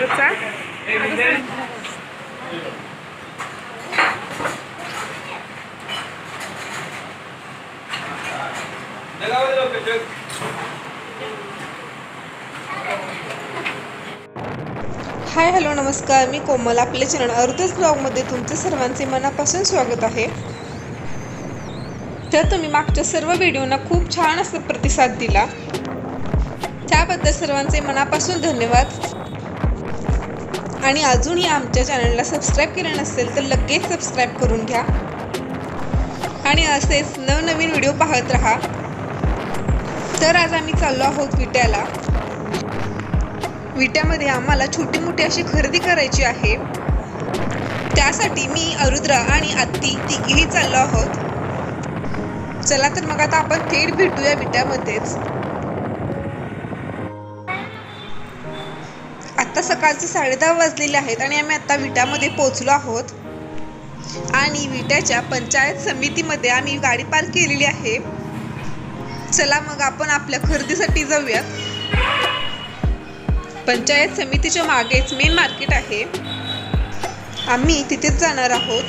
अरुद्रचा hi hello नमस्कार. मी कोमल. आपले channel अर्धच ब्लॉगमध्ये तुमचे सर्वांचे मनापासून स्वागत आहे. तर तुम्ही मागच्या सर्व व्हिडिओना खूप छान असा प्रतिसाद दिला. त्याबद्दल सर्वांचे मनापासून धन्यवाद. आणि अजूनही आमच्या चॅनलला सबस्क्राईब केलं नसेल तर लगेच सबस्क्राईब करून घ्या. आणि असेच नवनवीन व्हिडिओ पाहत राहा. तर आज आम्ही चाललो आहोत विट्याला. विट्यामध्ये आम्हाला छोटी मोठी अशी खरेदी करायची आहे. त्यासाठी मी अरुद्रा आणि आत्ती तिघीही चाललो आहोत. चला तर मग आता आपण थेट भेटूया विट्यामध्येच. आता सकाळचे साडेदहा वाजलेले आहेत आणि आम्ही आता विटामध्ये पोहोचलो आहोत. आणि विट्याच्या पंचायत समितीमध्ये आम्ही गाडी पार्क केलेली आहे. चला मग आपण आपल्या खरेदीसाठी जाऊयात. पंचायत समितीच्या मागेच मेन मार्केट आहे. आम्ही तिथेच जाणार आहोत.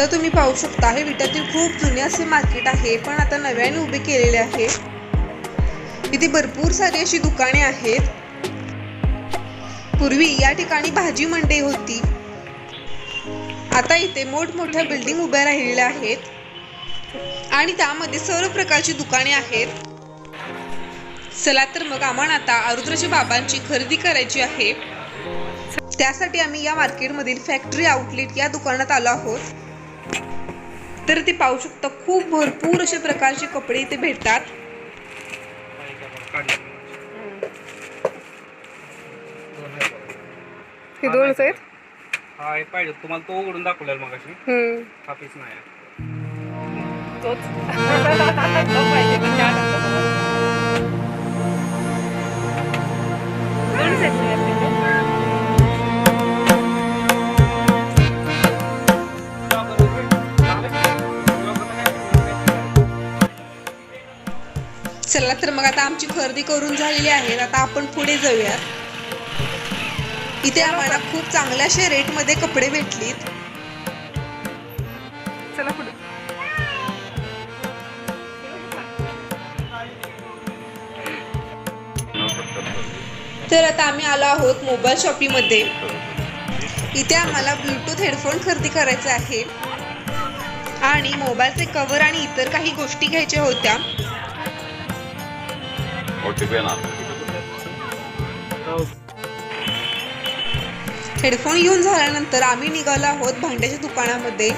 तर तुम्ही पाहू शकता हे विटातील खूप जुने असे मार्केट आहे पण आता नव्याने उभे केलेले आहे. इथे भरपूर सारी अशी दुकाने आहेत. पूर्वी या ठिकाणी भाजी मंडई होती. आता इथे मोठमोठ्या बिल्डिंग उभ्या राहिलेल्या आहेत. आणि त्यामध्ये सर्व प्रकारची दुकाने आहेत. चला तर मग आम्हाला आता आरुद्राच्या बाबांची खरेदी करायची आहे. त्यासाठी आम्ही या मार्केटमधील फॅक्टरी आउटलेट या दुकानात आलो आहोत. तर ते पाहू शकता खूप भरपूर अशा प्रकारचे कपडे इथे भेटतात. हे दोनच आहेत? हा एक पाहिजे तुम्हाला तो उघडून दाखवलेला मग अशी हम्म. हा पीस नाही. तोच. तो पाहिजे. पण त्या दोन set आहेत. चला तर मग आता आमची खरेदी करून झालेली आहे. आता आपण पुढे जाऊयात. इथे आम्हाला खूप चांगल्याशा रेटमध्ये कपडे भेटलीत. चला पुढे. तर आता आम्ही आलो आहोत मोबाईल शॉपीमध्ये. इथे आम्हाला ब्लूटूथ हेडफोन खरेदी करायचे आहे. आणि मोबाईलचे कवर आणि इतर काही गोष्टी घ्यायच्या होत्या. येणार हेडफोन घेऊन झाल्यानंतर आम्ही निघालो आहोत भांड्याच्या दुकानामध्ये.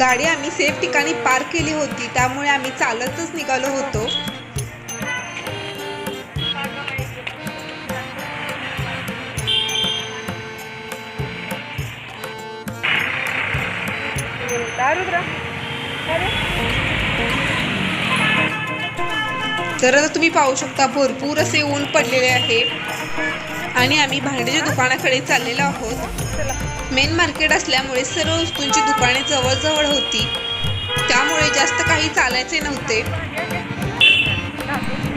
गाडी आम्ही सेफ ठिकाणी पार्क केली होती त्यामुळे आम्ही चालतच निघालो होतो. तर आता तुम्ही पाहू शकता भरपूर असे ऊन पडलेले आहे. आणि आम्ही भांड्याच्या दुकानाकडे चाललेलो आहोत. मेन मार्केट असल्यामुळे सर्व वस्तूंची दुकाने जवळजवळ होती. त्यामुळे जास्त काही चालायचे नव्हते.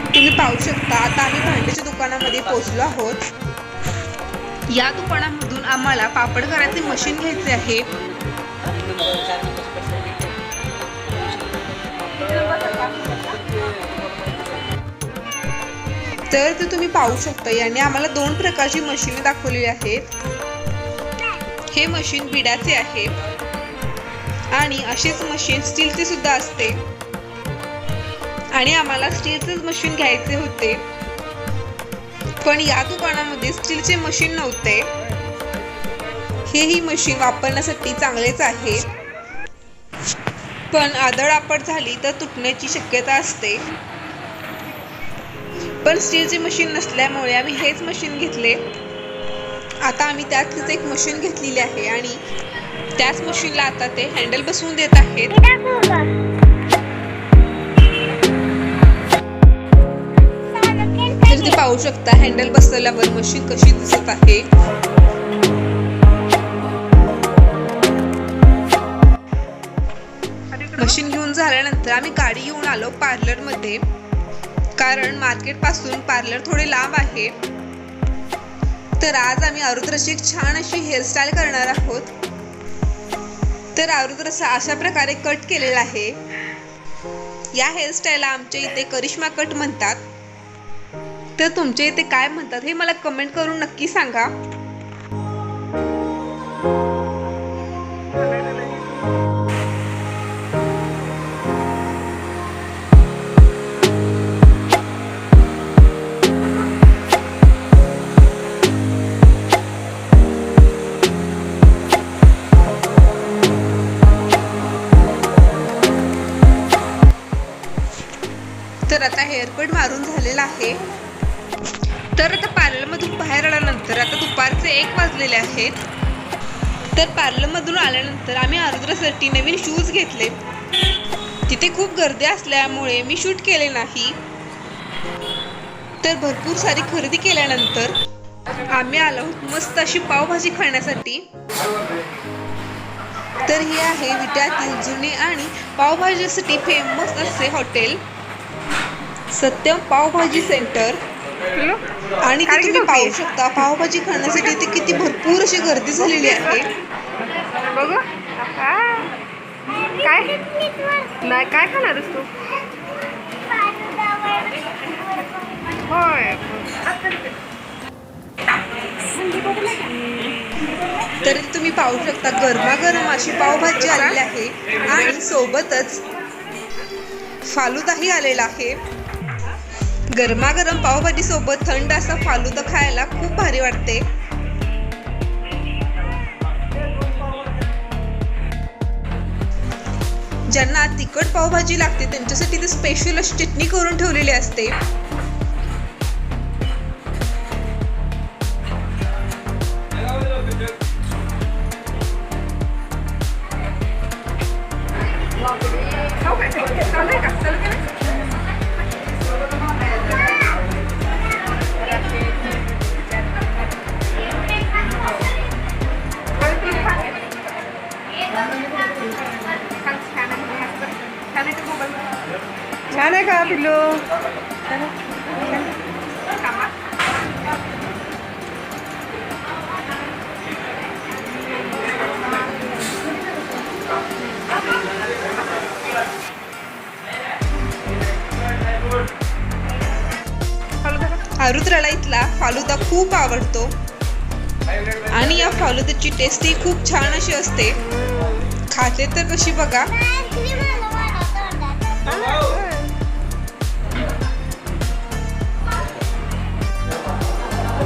तुम्ही पाहू शकता आता आम्ही भांड्याच्या दुकानामध्ये पोहोचलो आहोत. या दुकानामधून आम्हाला पापड करायचे मशीन घ्यायचे आहे. तर ते तुम्ही पाहू शकता. याने आम्हाला दोन प्रकारची मशीन दाखवलेली आहेत. हे मशीन बिडाचे आहे. आणि अशीच मशीन स्टीलचे सुद्धा असते. आणि आम्हाला स्टीलचेच मशीन घ्यायचे होते. पण या दुकानामध्ये स्टीलचे मशीन नव्हते. हेही मशीन वापरण्यासाठी चांगलेच आहे. पण आदळआपट झाली तर तुटण्याची शक्यता असते. पण स्टीलची मशीन नसल्यामुळे आम्ही हेच मशीन घेतले. आता आम्ही त्यातच एक मशीन घेतलेली आहे आणि त्याच मशीनला आता ते हँडल बसवून देत आहेत. ते पाहू शकता हँडल बसवल्यावर मशीन कशी दिसत आहे. मशीन घेऊन झाल्यानंतर आम्ही गाडी घेऊन आलो पार्लरमध्ये कारण मार्केटपासून पार्लर थोडे लांब आहे. तर आज आम्ही आरुद्राची एक छान अशी हेअरस्टाईल करणार आहोत. तर आरुद्रसा अशा प्रकारे कट केलेला आहे. या हेअरस्टाईलला आमच्या इथे करिश्मा कट म्हणतात. तर तुमच्या इथे काय म्हणतात हे मला कमेंट करून नक्की सांगा. हेअरकट मारून झालेला आहे. तर आता पार्लरमधून बाहेर आल्यानंतर आता दुपारचे एक वाजलेले आहेत. तर पार्लरमधून आल्यानंतर आम्ही आरुद्रासाठी नवीन शूज घेतले. तिथे खूप गर्दी असल्यामुळे मी शूट केले नाही. तर भरपूर सारी खरेदी केल्यानंतर आम्ही आलो मस्त अशी पावभाजी खाण्यासाठी. तर हे आहे विट्यातील जुने आणि पावभाजीसाठी फेमस असे हॉटेल सत्यम पावभाजी सेंटर. आणि ते तुम्ही पाहू शकता पावभाजी खाण्यासाठी इथे किती भरपूर अशी गर्दी झालेली आहे. बघू. काय? नाही काय खाणारस तू? होय. तर तुम्ही पाहू शकता गरमागरम अशी पावभाजी आलेली आहे. आणि सोबतच फालुदाही आलेला आहे. गरमागरम पावभाजी सोबत थंड असा फालुदा खायला खूप भारी वाटते. ज्यांना तिखट पावभाजी लागते त्यांच्यासाठी ते स्पेशल अशी चटणी करून ठेवलेली असते. छान आहे का पिल्लू? आरुद्राला इथला फालुदा खूप आवडतो. आणि या फालुद्याची टेस्टही खूप छान अशी असते. खाते तर कशी बघा.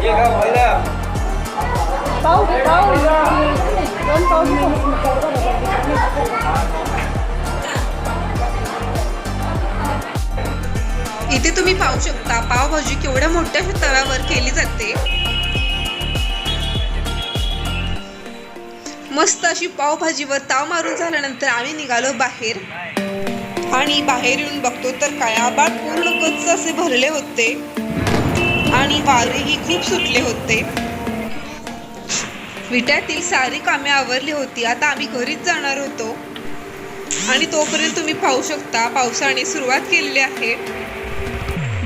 इथे तुम्ही पाहू शकता पावभाजी केवढ्या मोठ्या तव्यावर केली जाते. मस्त अशी पावभाजीवर ताव मारून झाल्यानंतर आम्ही निघालो बाहेर. आणि बाहेर येऊन बघतो तर काय आबाळ पूर्ण कच्च असे भरले होते. आणि वारेही खूप सुटले होते. विट्यातील सारी कामे आवरली होती. आता आम्ही घरीच जाणार होतो. आणि तोपर्यंत तुम्ही पाहू शकता पावसाने सुरुवात केलेली आहे.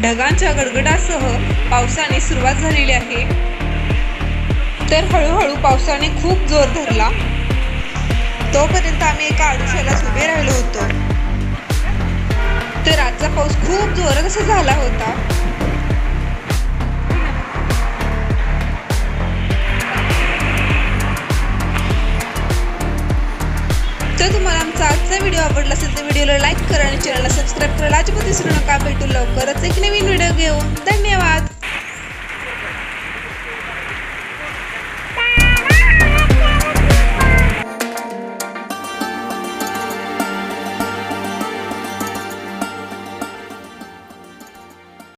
ढगांच्या गडगडासह पावसाने सुरुवात झालेली आहे. तर हळूहळू पावसाने खूप जोर धरला. तोपर्यंत आम्ही एका आडुशालाच उभे राहिलो होतो. तर आजचा पाऊस खूप जोरात असा झाला होता. आवडला असेल तर व्हिडिओला लाईक करा आणि चॅनलला सबस्क्राईब करायला अजिबात विसरू नका. भेटू लवकरच एक नवीन व्हिडिओ घेऊन. धन्यवाद.